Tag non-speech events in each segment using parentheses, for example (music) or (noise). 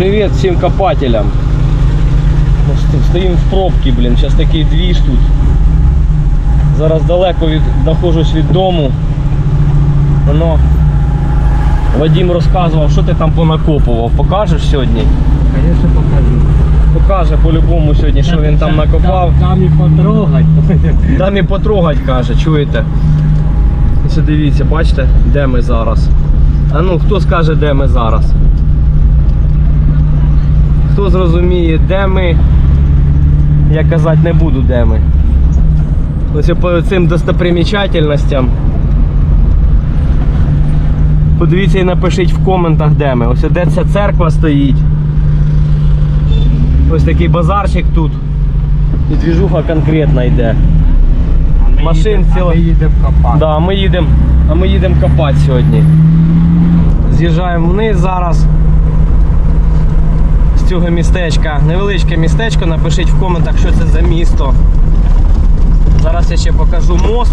Привет всем копателям. Ну, ст- Стоїмо в пробці, блін. Зараз такий двіж тут. Зараз далеко від, знаходжусь від дому. Воно. Вадим розказував, що ти там понакопував. Покажеш сьогодні? Конечно, покажу. Покаже по-любому сьогодні, що він там накопав. Там і потрогать. (laughs) Дам і потрогать, каже, чуєте? Ось дивіться, бачите, де ми зараз. А ну, хто скаже, де ми зараз? Хто зрозуміє, де ми? Я казати не буду, де ми. Ось по цим достопримічательностям. Подивіться і напишіть в коментах, де ми. Ось де ця церква стоїть. Ось такий базарчик тут. І двіжуха конкретна йде. Машин ціла- ми їдемо копати. Да, ми їдемо, а ми їдемо копати сьогодні. З'їжджаємо вниз зараз. Цього містечка. Невеличке містечко. Напишіть в коментах, що це за місто. Зараз я ще покажу мост.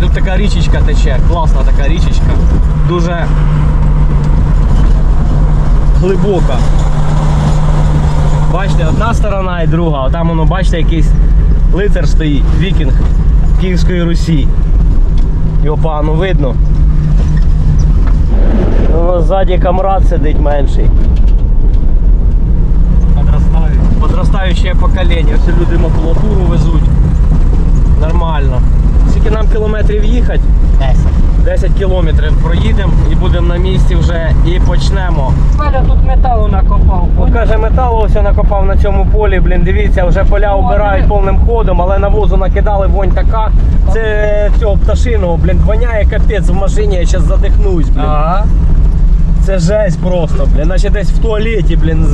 Тут така річечка тече, класна така річечка. Дуже глибока. Бачите, одна сторона і друга, а там воно, бачите, якийсь лицар стоїть, вікінг Київської Русі. Його погано видно. Ззаді камрад сидить менший. Подростаюче покоління. Всі люди макулатуру везуть. Нормально. Скільки нам кілометрів їхати? 10. 10 кілометрів проїдемо і будемо на місці вже і почнемо. Валя тут металу накопав. От каже, металу ось накопав на цьому полі, блін, дивіться, вже поля обирають повним ходом, але навозу накидали вонь така. Це цього пташиного, блін, воняє капець в машині, я зараз задихнусь, блін. Ага. Це жесть просто, блін, наче десь в туалеті, блін.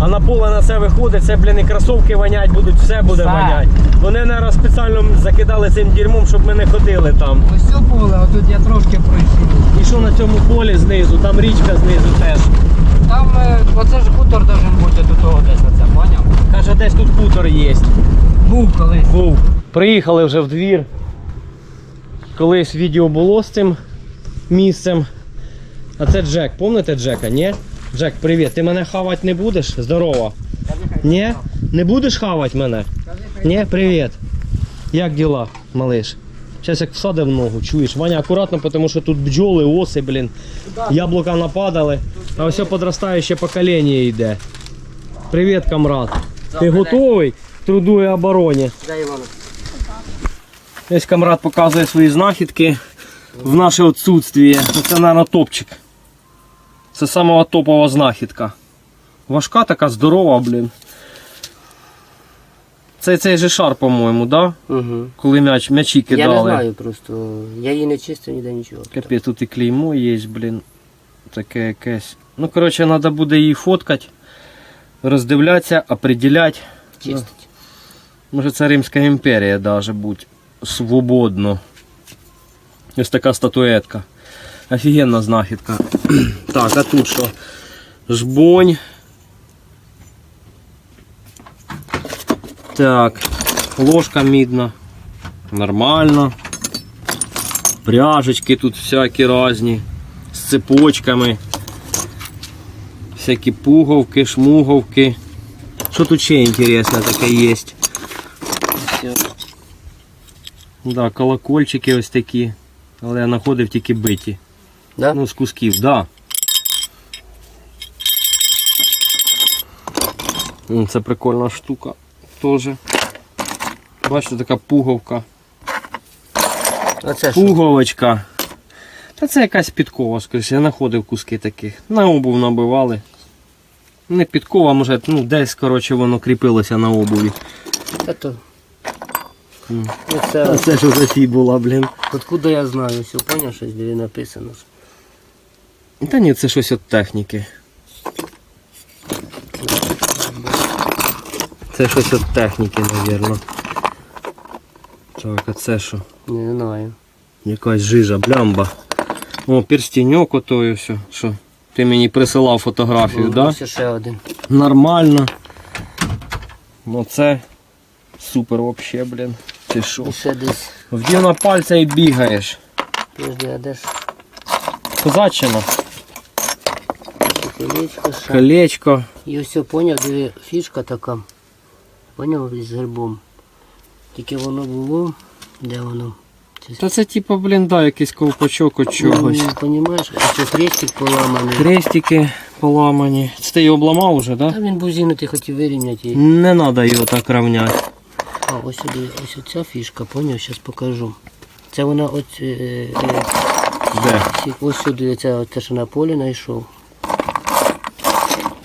А на поле на це виходить, це, блін, і кросовки вонять будуть, все буде Все. вонять. Вони, наверное, спеціально закидали цим дерьмом, щоб ми не ходили там. Ось це поле, а тут я трошки пройшов. І що на цьому полі знизу, там річка знизу теж. Там е, оце ж хутор должен бути до того десь оце, поняв? Каже, десь тут хутор є. Був колись. Був. Приїхали вже в двір. Колись відео було з цим місцем. А це Джек. Помните Джека? Ні? Джек, привіт. Ти мене хавати не будеш? Здорово. Ні? Не будеш хавати мене? Ні, привіт. Як діла, малиш? Зараз як всадив ногу, чуєш? Ваня, акуратно, тому що тут бджоли, оси, блін. Яблука нападали. А ось подростаюче покоління йде. Привіт, камрад. Ти готовий к труду обороні? Ось камрад показує свої знахідки в наше відсутствие. Це, мабуть, топчик. Це самого топова знахідка. Важка така, здорова, блін. Це цей же шар, по-моєму, да? Угу. коли м'яч, м'ячі Я кидали. не знаю просто. Я її не чистив ніде нічого. Капець, тут і клеймо є, блін. Таке якесь. Ну, коротше, треба буде її фоткати, роздивлятися, определяти. Чистить. Може це Римська імперія даже будь свободно. Ось така статуетка. Офігенна знахідка. (clears throat) так, а тут що? Жбонь. Так, ложка мідна. Нормально. Пряжечки тут всякі різні. З цепочками. Всякі пуговки, шмуговки. Що тут ще інтересне таке є? Да, колокольчики ось такі. Але я знаходив тільки биті. Да? Ну, з кусків, да. Це прикольна штука теж. Бачите, така пуговка. Оце? Пуговочка. Та це якась підкова, скоріше. Я знаходив куски таких. На обув набивали. Не підкова, може, ну десь, коротше, воно кріпилося на обуві. Та то. Ну, Це, це що за фі була, блін. откуда я знаю, все поняв, щось де написано. Та ні, це щось від техніки. Це щось від техніки, мабуть. Так, а це що? Не знаю. Якась жижа, блямба. О, перстіньок ото все. Що? Ти мені присилав фотографію, так? Да? Ще один. Нормально. Ну це супер вообще, блін. Ти що? Ще десь. Вдів на пальця і бігаєш. Подожди, а де ж? Козаччина. Колечко ще. колечко. І ось все, поняв, диви, фішка така. Поняв з гербом. Тільки воно було. Де воно? Та це типу, блін, да, якийсь ковпачок от чогось. Ну, Понімаєш, ось хрестик поламаний. Крестики поламані. Це ти його обламав уже, да? Та він був зігнутий, хотів вирівняти. Не треба його так рівняти. А, ось сюди, ось ця фішка, поняв, зараз покажу. Це вона от, е, е, Де? ось сюди, це те, що на полі знайшов.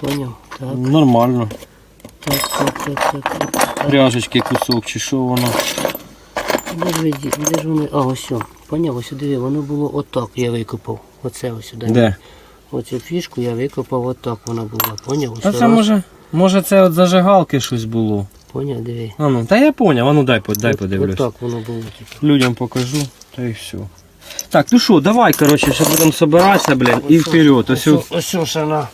Поняв? Так, Нормально. так, так, так, так, так. так. Пряжечки кусок чи що воно. Де ж, ви де ж вони? А, ось. Поняв, ось сюди, воно було отак, я викопав. Оце ось сюди. Де? Оцю фішку я викопав отак вона була. Поняв? Ось Та це раз. може. Може це от зажигалки щось було. Поняв, диви. А ну, та я поняв, а ну дай, по- дай От- подивлюсь. Отак воно було тільки. Людям покажу, та і все. Так, ну що, давай, коротше, ще будемо збиратися, блін, і Ось вперед. Ось, Ось, ось, ось шана.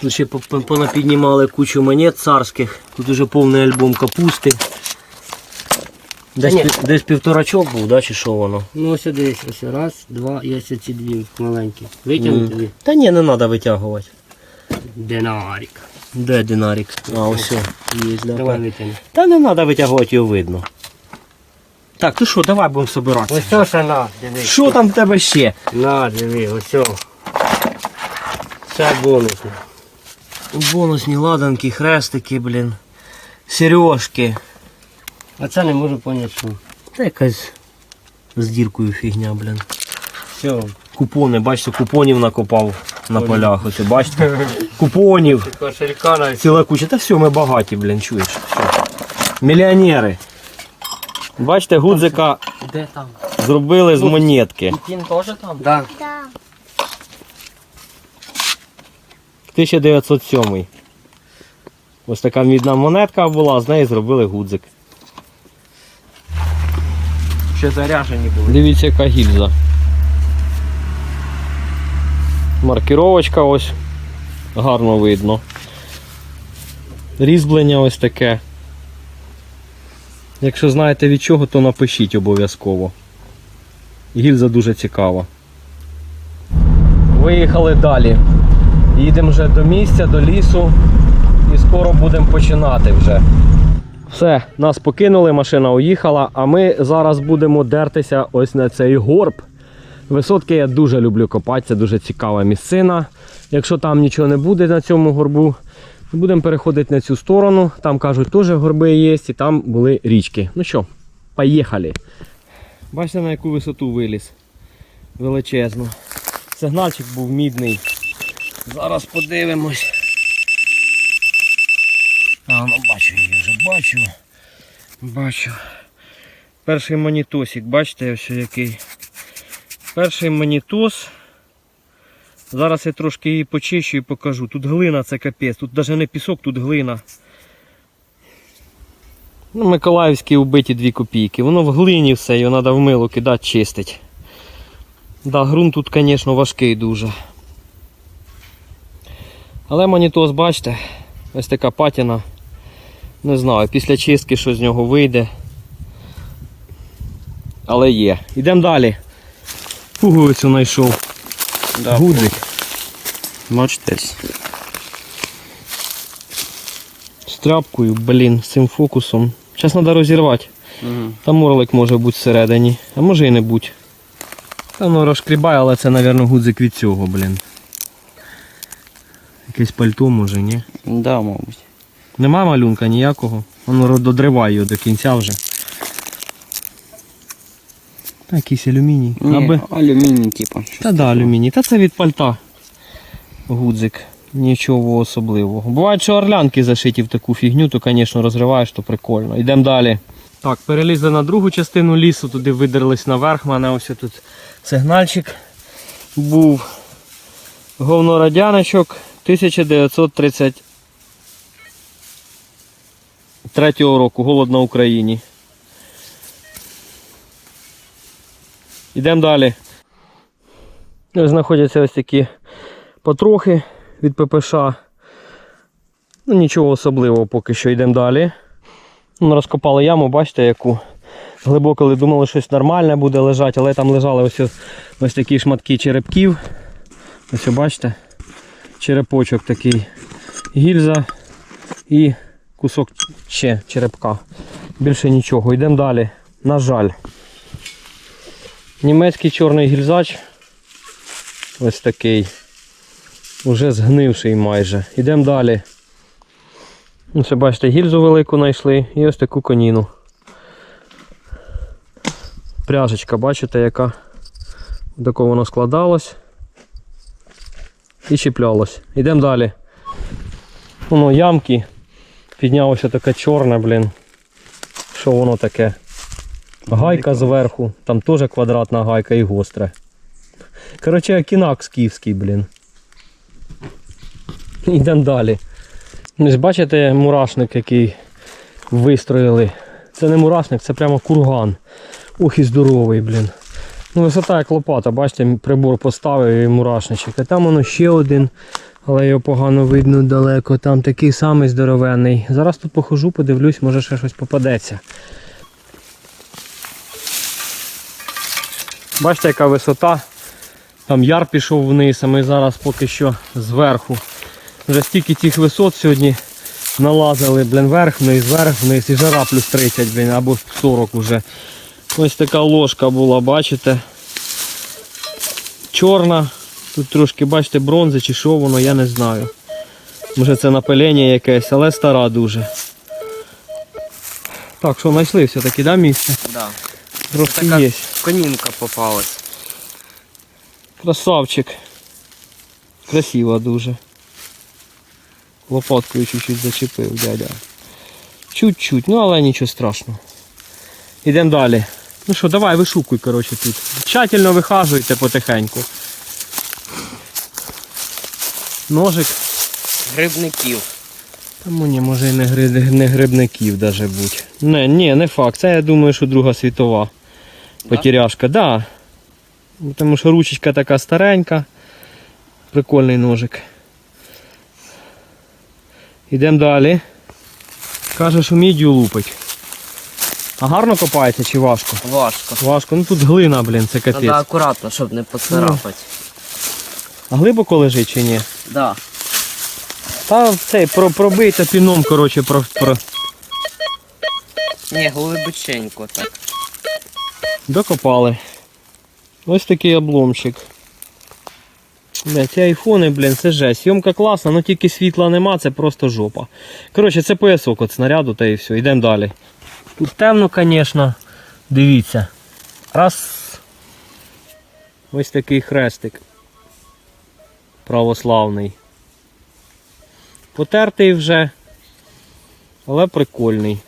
Тут ще понапіднімали кучу монет царських. Тут уже повний альбом капусти. Десь, ні. пів- десь півторачок був, да, чи що воно? Ну ось дивись, ось раз, два і ось ці дві маленькі. Витягнути дві. Та ні, не треба витягувати. Динарик. Де динарик? А, ось. все. Є, да, Давай витягни. Та не треба витягувати, його видно. Так, ну що, давай будемо збиратися. Ось що шана, дивись. Що там в тебе ще? На, диви, ось. Це бонусне. Бонусні ладанки, хрестики, блін. Сережки. А це не можу поняти, що. Та якась з діркою фігня, блін. Все. Купони, бачите, купонів накопав на полях. Ось, бачите? (laughs) Купонів. Кошелька навіть. Ціла куча. Та все, ми багаті, блін, чуєш. Все. Мільйонери. Бачите, гудзика Де там? зробили з монетки. Він теж там? Да. 1907. Ось така мідна монетка була, з неї зробили гудзик. Ще заряжені були. Дивіться, яка гільза. Маркіровочка ось. Гарно видно. Різьблення ось таке. Якщо знаєте від чого, то напишіть обов'язково. Гільза дуже цікава. Виїхали далі. Їдемо вже до місця, до лісу і скоро будемо починати вже. Все, нас покинули, машина уїхала, а ми зараз будемо дертися ось на цей горб. Висотки я дуже люблю копати, це дуже цікава місцина. Якщо там нічого не буде на цьому горбу, будемо переходити на цю сторону. Там кажуть, теж горби є, і там були річки. Ну що, поїхали. Бачите, на яку висоту виліз. Величезно. Сигнальчик був мідний. Зараз подивимось. А, ну бачу її вже, бачу. Бачу. Перший монітосик, бачите, ось який. Перший монітос. Зараз я трошки її почищу і покажу. Тут глина це капець, тут навіть не пісок, тут глина. Ну, Миколаївські вбиті 2 копійки. Воно в глині все, його треба в мило кидати, чистить. Да, ґрунт тут, звісно, важкий дуже. Але монітос, бачите, ось така патіна. Не знаю, після чистки що з нього вийде. Але є. Йдемо далі. Пуговицю знайшов. Да. Гудзик. Бачитесь. З тряпкою, блін, з цим фокусом. Зараз треба розірвати. Угу. Там орлик може бути всередині, а може і не бути. Та воно розшкрібає, але це, мабуть, гудзик від цього, блін. Якесь пальто може, ні? Да, мабуть. Нема малюнка ніякого. Воно додриває його до кінця вже. Та якийсь алюміній. Ні, Аби... алюміній, типу. Та да, алюміній. Та це від пальта. Гудзик. Нічого особливого. Бувають, що орлянки зашиті в таку фігню, то, звісно, розриваєш, то прикольно. Йдемо далі. Так, перелізли на другу частину лісу, туди видерлись наверх. У мене ось тут сигнальчик був. Говнорадяничок 1933 року. Голод на Україні. Йдемо далі. Знаходяться ось такі потрохи від ППШ. Ну, нічого особливого поки що йдемо далі. Ну, розкопали яму, бачите, яку. Глибоко ли думали, щось нормальне буде лежати, але там лежали ось, ось такі шматки черепків. Ось бачите. Черепочок такий. Гільза і кусок ще черепка. Більше нічого. Йдемо далі. На жаль. Німецький чорний гільзач. Ось такий. Уже згнивший майже. Йдемо далі. Ось бачите, гільзу велику знайшли і ось таку коніну. Пряжечка, бачите, яка до кого воно складалось і чіплялось. Йдемо далі. Воно ямки. Піднялося таке чорне, блін. Що воно таке? Гайка зверху, там теж квадратна гайка і гостра. Коротше, кінак скіфський, блін. Йдемо далі. Ось бачите мурашник, який вистроїли. Це не мурашник, це прямо курган. Ох і здоровий, блін. Ну, висота як лопата, бачите, прибор поставив і мурашничок. А там воно ще один, але його погано видно далеко. Там такий самий здоровенний. Зараз тут похожу, подивлюсь, може ще щось попадеться. Бачите, яка висота. Там яр пішов вниз, а ми зараз поки що зверху. Вже стільки цих висот сьогодні налазили, блін, вверх вниз, вверх вниз і жара плюс 30, блін, або 40 вже. Ось така ложка була, бачите? Чорна. Тут трошки, бачите, бронзи чи що воно, я не знаю. Може це напилення якесь, але стара дуже. Так, що знайшли все-таки, да, місце? Да. Трошки Така є. конінка попалась. Красавчик. Красиво дуже. Лопаткою чуть-чуть зачепив дядя. Чуть-чуть, ну але нічого страшного. Йдемо далі. Ну що, давай вишукуй, коротше, тут. Тщательно вихажуйте потихеньку. Ножик. Грибників. Тому ні, може і не, гри, не грибників даже будь. Не, ні, не факт. Це я думаю, що Друга світова. Потеряшка, да. Ну, Тому що ручечка така старенька. Прикольний ножик. Йдемо далі. Каже, що мідію лупить. А гарно копається чи важко? Важко. Важко. Ну тут глина, блін, це капець. Треба акуратно, щоб не поцарапати. А глибоко лежить чи ні? Да. Та цей про, пробийте піном, коротше, про, про, Ні, глибоченько так. Докопали. Ось такий обломчик. Бля, ці айфони, блін, це жесть. Зйомка класна, але тільки світла нема, це просто жопа. Коротше, це поясок от снаряду та і все. Йдемо далі. Тут темно, звісно. Дивіться. Раз. Ось такий хрестик. Православний. Потертий вже, але прикольний.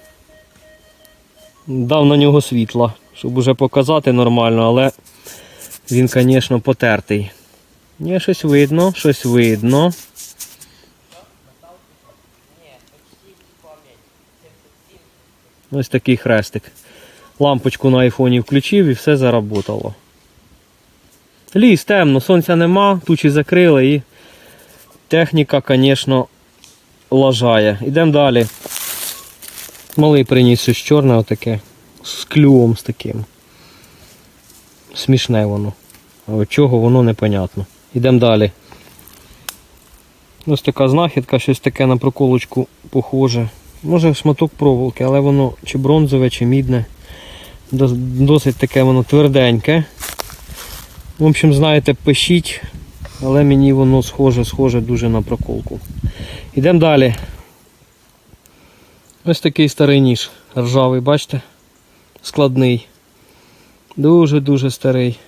Дав на нього світла, щоб уже показати нормально, але він, звісно, потертий. Ні, щось видно, щось видно. Ось такий хрестик. Лампочку на айфоні включив і все заработало. Ліс темно, сонця нема, тучі закрили і техніка, звісно, лажає. Йдемо далі. Малий приніс щось чорне отаке. З клювом з таким. Смішне воно. Чого воно непонятно. Йдемо далі. Ось така знахідка, щось таке на проколочку похоже. Може шматок проволоки, але воно чи бронзове, чи мідне. Досить таке воно тверденьке. В общем, знаєте, пишіть, але мені воно схоже, схоже дуже на проколку. Йдемо далі. Ось такий старий ніж. Ржавий, бачите? Складний. Дуже-дуже старий.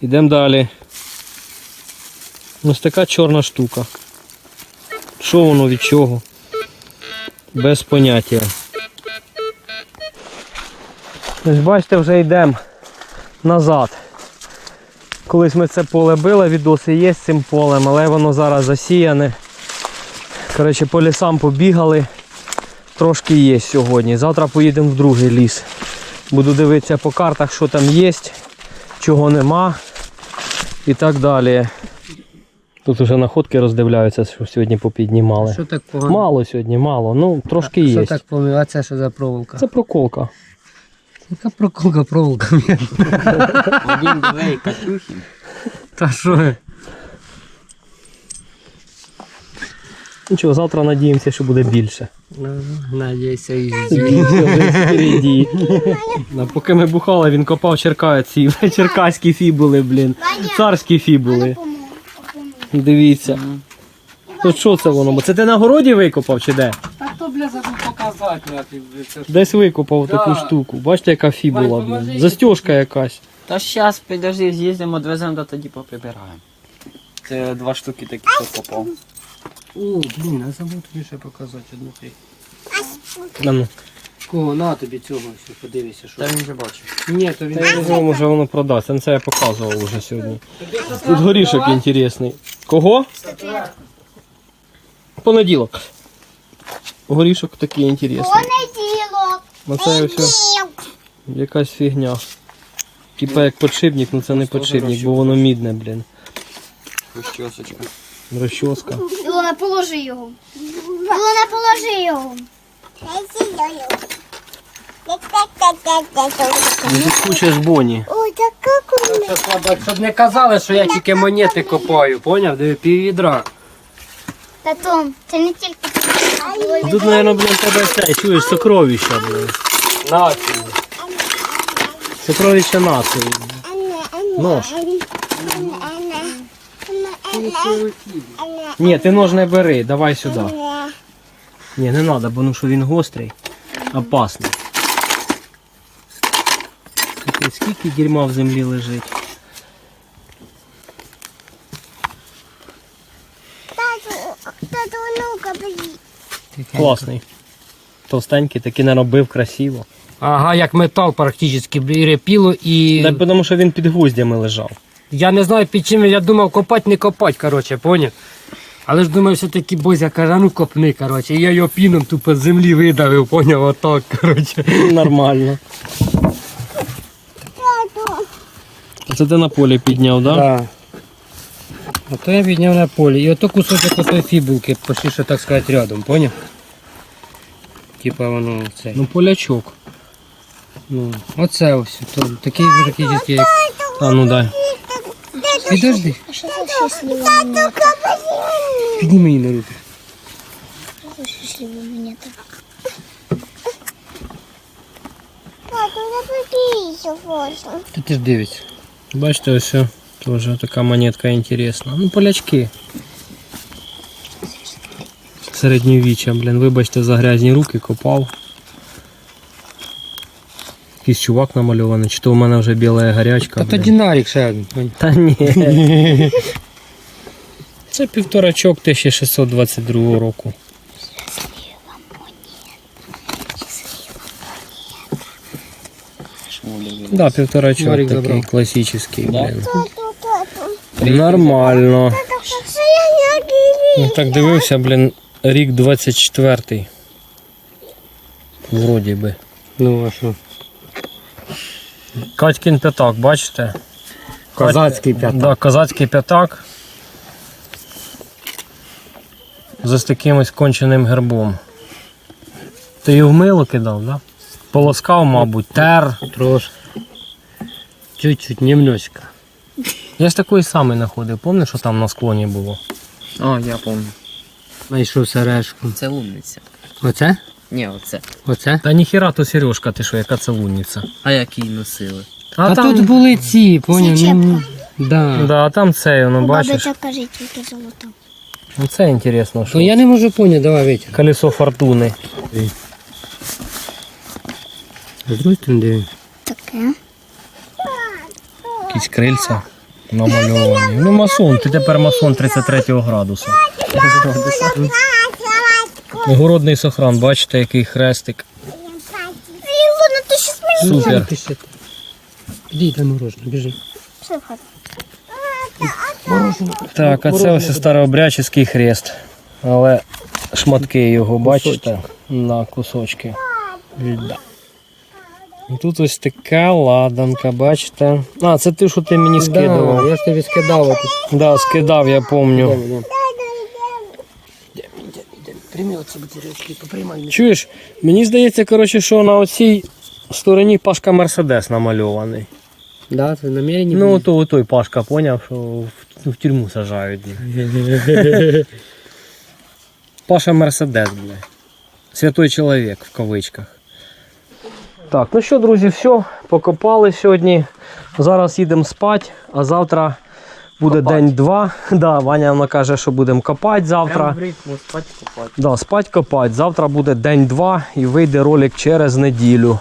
Йдемо далі. Ось така чорна штука. Що воно від чого? Без поняття. Ось бачите, вже йдемо назад. Колись ми це поле били, відоси є з цим полем, але воно зараз засіяне. Коротше, по лісам побігали. Трошки є сьогодні. Завтра поїдемо в другий ліс. Буду дивитися по картах, що там є, чого нема і так далі. Тут вже находки роздивляються, що сьогодні попіднімали. Що так? Мало сьогодні, мало. Ну, трошки є. Що так помило? А це що за проволока? Це проколка. Яка проколка проволока? Один, два і Катюхін. Та що? Нічого, завтра надіємося, що буде більше. Ну, надіюся і впереді. Поки ми бухали, він копав черкаці. (laughs) Черкаські фібули, блін. Царські фібули. (laughs) Дивіться. Тут що це воно? Це ти на городі викопав чи де? А то, бля, забув показати. бля, це ж. Десь викопав Да. таку штуку. Бачите, яка фібула, Вань, блін. поможи. Застіжка якась. Та щас, підожди, з'їздимо, відвеземо, да тоді поприбираємо. Це два штуки такі, що попав. О, блін, я забув тобі ще показати одну. А ну. Кого, на тобі цього, ще подивися, що. Та він вже бачив. Ні, то він... Та я не знаю, може воно продасться. Ну, Це я показував уже сьогодні. Тут горішок інтересний. Кого? Понеділок. Горішок такий інтересний. Понеділок. Оце все якась фігня. Типа як подшипник, ну це не подшипник, бо воно мідне, блін. Розчосочка. Розчоска. Ілона, положи його. Ілона, положи його. Тут куча ж боні. Ой, куми. Це слабак, щоб не казали, що я тільки монети копаю, поняв? Диви, пів відра. Татом, це не тільки Тут, мабуть, блін, тебе це, чуєш, сокровища, блін. На, Сокровища нації. Нож. Ні, ти нож не бери, давай сюди. Ні, не треба, бо ну що він гострий, опасний. Таке, Скільки дерьма в землі лежить. Тату, тату, ну-ка. Класний. Товстенький, такий наробив красиво. Ага, як метал практично, і репіло і... Так, тому що він під гвоздями лежав. Я не знаю під чим, я думав копати, не копати, коротше, поняв? Але ж думаю, все-таки Бозя каже, «А ну копни, коротше. І я його піном тупо з землі видавив, поняв, отак, коротше. Нормально. Це ти на полі підняв, так? Да? Так. Ото я підняв на полі. І ото кусочок отої фібулки, почти що так сказати, рядом, поняв? Типа воно це. Ну, полячок. Ну, оце ось. То, такий практично як. А ну дай. Підожди, А підніми її на руки. Що за щасливо Бачите, ось теж така монетка інтересна. Ну, полячки. Середньовіччя, блін, вибачте за грязні руки, копав. Якийсь чувак намальований, чи то в мене вже біла гарячка. Та то блін. динарік ще один. Та ні. (laughs) Це півторачок 1622 року. Да, півторачок Марік такий забрав. класичний, блін. Нормально. Ну, так дивився, блін, рік 24-й. Вроді би. Ну а що? Катькін п'ятак, бачите? Козацький п'ятак. Да, козацький п'ятак. З ось таким ось конченим гербом. Ти його в мило кидав, да? Полоскав, мабуть, тер. Трошки. Чуть-чуть, немножко. Я ж такий самий знаходив, пам'ятаєш, що там на склоні було? О, я пам'ятаю. Знайшов сережку. Це лунниця. Оце? Ні, оце. Оце? Та ніхіра то Сережка, ти що, яка це лунниця. А які носили? А, тут були ці, поняв? Ну, да. Да, а там це, ну У баби бачиш. так кажуть, тільки золото. Ну це інтересно, Ну я не можу поняти, давай витягни. Колесо фортуни. З другої сторони диви. Таке. Якісь крильця намальовані. Ну масон, ти тепер масон 33 градусу. Огородний сохран, бачите, який хрестик. Супер. Ти ще. Іди, мороженое, біжи. Так, а це ось старообрядчий хрест. Але шматки його, бачите? На кусочки. Льда. І Тут ось така ладанка, бачите. А, це ти, що ти мені Да, я ж тобі скидав. Да, скидав, я пам'ятаю. Чуєш, мені здається, коротше, що на оцій стороні Пашка Мерседес намальований. Да, це намірені. Ну, були? то той Пашка поняв, що в, в тюрму сажають. (laughs) Паша Мерседес, бля. Святой чоловік в кавичках. Так, ну що, друзі, все, покопали сьогодні. Зараз їдемо спати, а завтра буде день-два. (laughs) Да, Ваня вона каже, що будемо копати завтра. Прям в ритму спать купати. Да, спать копать. Завтра буде день-два і вийде ролик через неділю.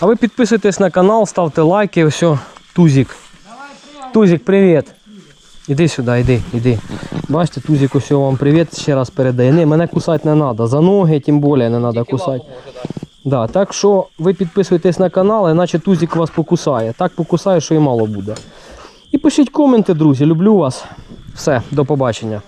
А ви підписуйтесь на канал, ставте лайки. Все, Тузик. Тузик, привіт. Іди сюди, іди, іди. Бачите, Тузик ось вам привіт ще раз передає. Не, мене кусати не треба. За ноги тим більше не треба кусати. Да, так що ви підписуйтесь на канал, іначе Тузик вас покусає. Так покусає, що і мало буде. І пишіть коменти, друзі. Люблю вас. Все, до побачення.